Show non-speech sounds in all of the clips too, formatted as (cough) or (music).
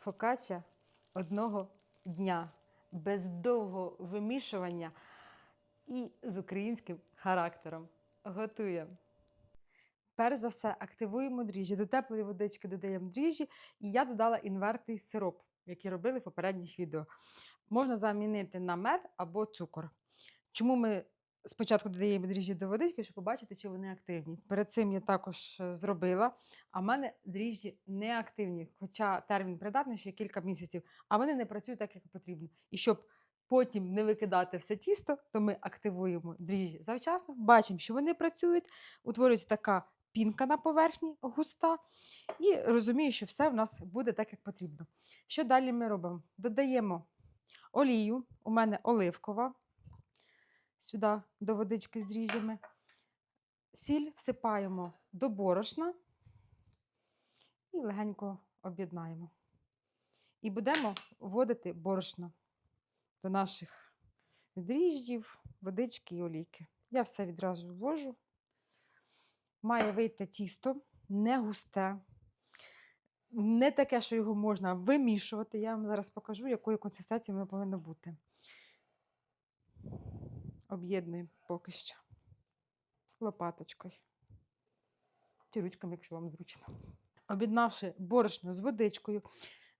фокача одного дня, без довгого вимішування і з українським характером. Готуємо. Перш за все, активуємо дріжджі. До теплої водички додаємо дріжджі, і я додала інвертний сироп, який робили в попередніх відео. Можна замінити на мед або цукор. Чому ми спочатку додаємо дріжджі до водички, щоб побачити, чи вони активні. Перед цим я також е, зробила, а в мене дріжджі не активні, хоча термін придатності кілька місяців, а вони не працюють так, як потрібно. І щоб потім не викидати все тісто, то ми активуємо дріжджі завчасно, бачимо, що вони працюють, утворюється така пінка на поверхні густа, і розумію, що все в нас буде так, як потрібно. Що далі ми робимо? Додаємо олію, у мене оливкова, сюди до водички з дріжджами. Сіль всипаємо до борошна і легенько об'єднаємо. І будемо вводити борошно до наших дріжджів, водички і олійки. Я все відразу ввожу. Має вийти тісто не густе, не таке, що його можна вимішувати. Я вам зараз покажу, якої консистенції воно повинно бути. Об'єднуємо поки що лопаточкою. Чи ручками, якщо вам зручно. Об'єднавши борошно з водичкою,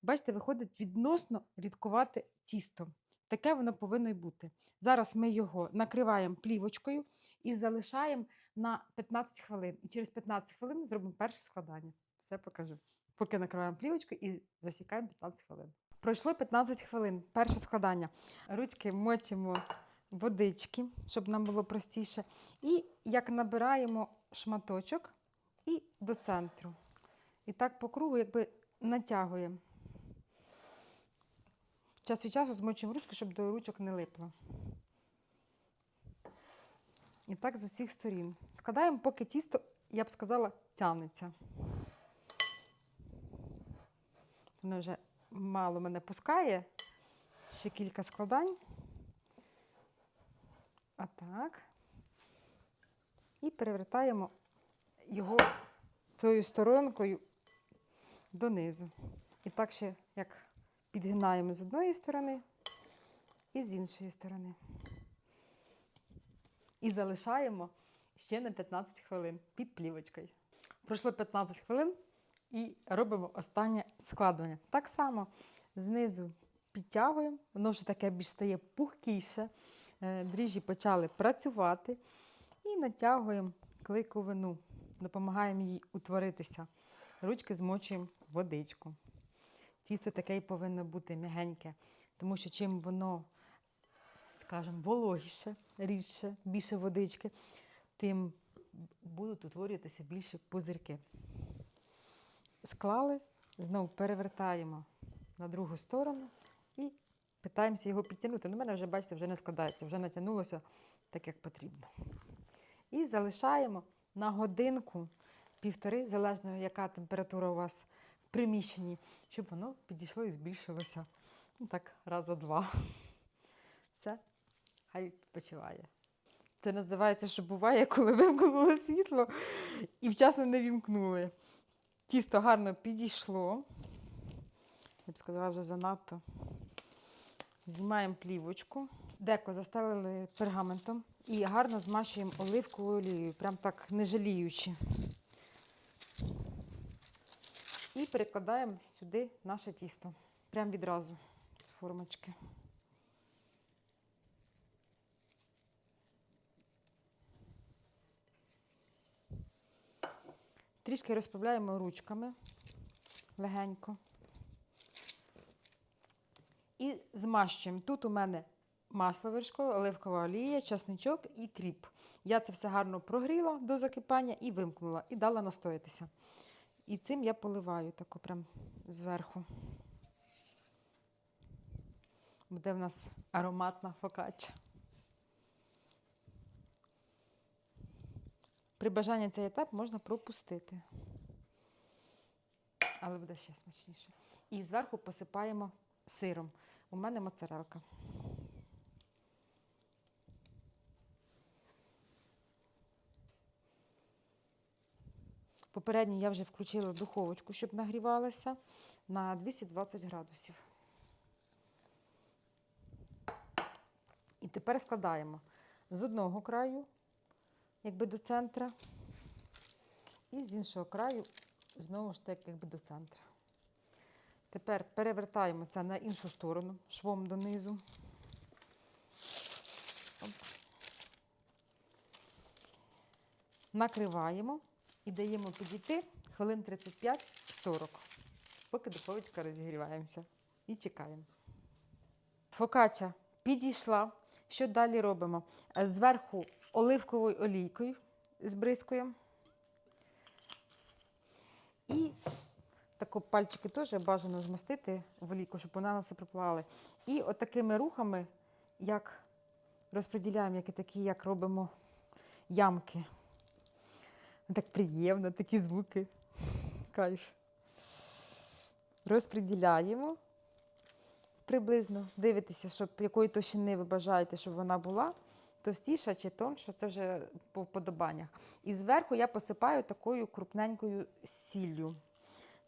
бачите, виходить відносно рідкувате тісто. Таке воно повинно й бути. Зараз ми його накриваємо плівочкою і залишаємо на 15 хвилин. І через 15 хвилин зробимо перше складання. Все покажу. Поки накриваємо плівочкою і засікаємо 15 хвилин. Пройшло 15 хвилин. Перше складання. Ручки мочимо водички, щоб нам було простіше. І як набираємо шматочок і до центру. І так по кругу якби натягуємо. Час від часу змочуємо ручки, щоб до ручок не липло. І так з усіх сторін. Складаємо, поки тісто, я б сказала, тягнеться. Воно вже мало мене пускає. Ще кілька складань. Отак. І перевертаємо його тою сторонкою донизу. І так ще як підгинаємо з одної сторони і з іншої сторони. І залишаємо ще на 15 хвилин під плівочкою. Пройшло 15 хвилин і робимо останнє складування. Так само знизу підтягуємо, воно вже таке більш стає пухкіше. Е, Дріжджі почали працювати і натягуємо клейковину, допомагаємо їй утворитися. Ручки змочуємо водичку. Тісто таке й повинно бути м'ягеньке, тому що чим воно, скажімо, вологіше, рідше, більше водички, тим будуть утворюватися більше пузирки. Склали, знову перевертаємо на другу сторону і питаємося його підтягнути. Ну, у мене вже, бачите, вже не складається, вже натягнулося так, як потрібно. І залишаємо на годинку, півтори, залежно, яка температура у вас в приміщенні, щоб воно підійшло і збільшилося. Ну, так, раза два. Все, хай відпочиває. Це називається, що буває, коли вимкнули світло і вчасно не вімкнули. Тісто гарно підійшло. Я б сказала, вже занадто. Знімаємо плівочку. Деко застелили пергаментом і гарно змащуємо оливковою олією, прям так не жаліючи. І перекладаємо сюди наше тісто. Прям відразу з формочки. Трішки розправляємо ручками легенько. І змащуємо. Тут у мене масло вершкове, оливкова олія, часничок і кріп. Я це все гарно прогріла до закипання і вимкнула, і дала настоятися. І цим я поливаю тако прям зверху. Буде в нас ароматна фокачча. При бажанні цей етап можна пропустити. Але буде ще смачніше. І зверху посипаємо сиром. У мене моцарелка. Попередньо я вже включила духовочку, щоб нагрівалася на 220 градусів. І тепер складаємо з одного краю, якби до центра, і з іншого краю, знову ж таки, якби до центра. Тепер перевертаємо це на іншу сторону, швом донизу. Накриваємо і даємо підійти хвилин 35-40, поки духовочка розігріваємося. І чекаємо. Фокача підійшла. Що далі робимо? Зверху оливковою олійкою збризкуємо. Тако пальчики теж бажано змастити в олійку, щоб вона на все приплавали. І отакими рухами, як розподіляємо, як і такі, як робимо ямки. Так приємно, такі звуки. Кайф. Розподіляємо приблизно. Дивитеся, щоб якої товщини ви бажаєте, щоб вона була. Товстіша чи тонша, це вже по вподобаннях. І зверху я посипаю такою крупненькою сіллю.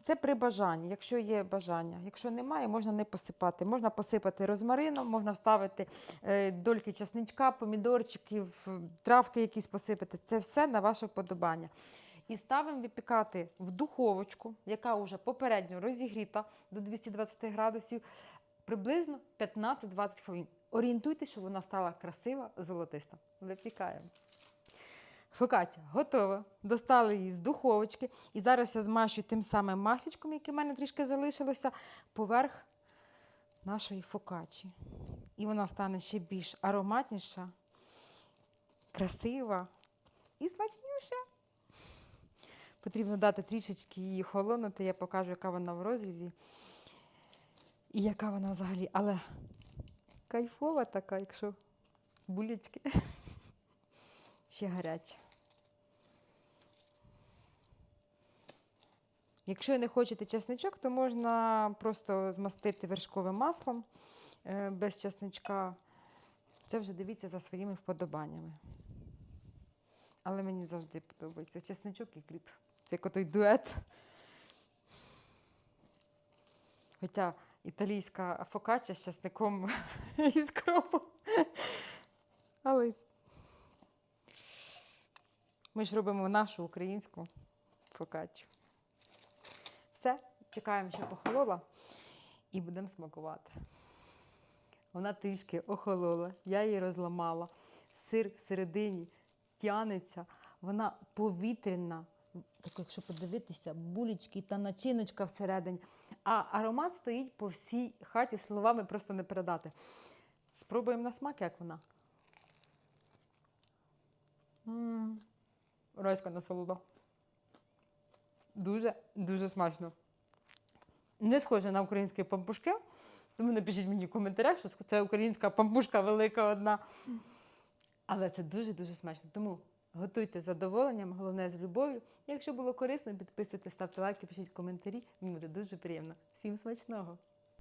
Це при бажанні, якщо є бажання. Якщо немає, можна не посипати. Можна посипати розмарином, можна вставити е, дольки часничка, помідорчиків, травки якісь посипати. Це все на ваше вподобання. І ставимо випікати в духовочку, яка вже попередньо розігріта до 220 градусів, приблизно 15-20 хвилин. Орієнтуйтесь, щоб вона стала красива, золотиста. Випікаємо. Фокача готова. Достали її з духовочки. І зараз я змащую тим самим масличком, яке в мене трішки залишилося, поверх нашої фокачі. І вона стане ще більш ароматніша, красива і смачніша. Потрібно дати трішечки її холонути. Я покажу, яка вона в розрізі. І яка вона взагалі. Але кайфова така, якщо булечки. Ще гаряча. Якщо не хочете чесничок, то можна просто змастити вершковим маслом е, без чесничка. Це вже дивіться за своїми вподобаннями. Але мені завжди подобається чесничок і кріп. Це як отой дует. Хоча італійська фокача з чесником (laughs) і з кропом. Але ми ж робимо нашу українську фокачу. Все, чекаємо, що похолола, і будемо смакувати. Вона трішки охолола, я її розламала. Сир всередині тянеться, вона повітряна. Так, якщо подивитися, булечки та начиночка всередині. А аромат стоїть по всій хаті, словами просто не передати. Спробуємо на смак, як вона. М, Райська насолода. Дуже, дуже смачно. Не схоже на українські пампушки. Тому напишіть мені в коментарях, що це українська пампушка велика одна. Але це дуже-дуже смачно. Тому готуйте з задоволенням, головне з любов'ю. Якщо було корисно, підписуйтесь, ставте лайки, пишіть коментарі. Мені буде дуже приємно. Всім смачного!